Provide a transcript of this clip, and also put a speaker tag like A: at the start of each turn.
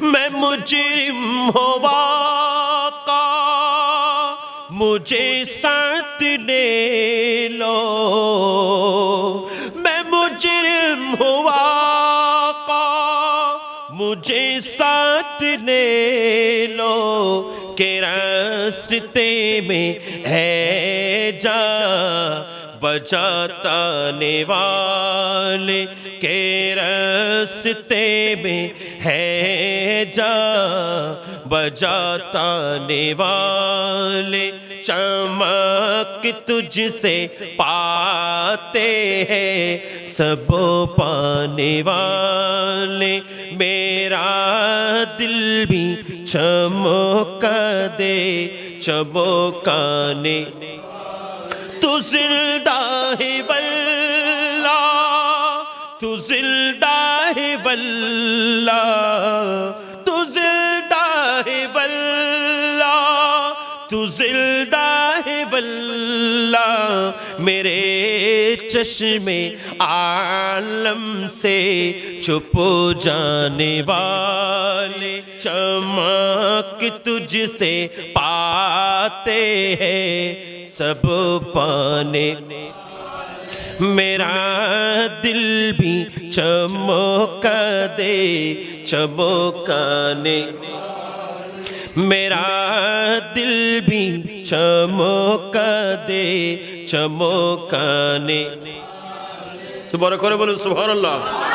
A: میں مجرم ہوا کا مجھے ساتھ لے لو۔ میں مجرم ہوا کا مجھے ساتھ لے لو۔ کہ راستے میں ہے جا، بجاتا والے کے راستے میں ہے جا بجاتا والے چمک تجھ سے پاتے ہیں۔ سب پانے والے، میرا دل بھی چمک دے، چمکانے۔ تو زندہ ہے واللہ، تو زندہ ہے واللہ۔ ہے واللہ تو زندہ ہے واللہ، میرے چشم عالم سے چھپ جانے والے چمک تجھ سے پاتے ہیں سب پانے۔ میرا دل بھی چمک دے، چمکانے۔ میرا دل بھی چمک دے چمکانے تو بڑا کرے بولو سبحان اللہ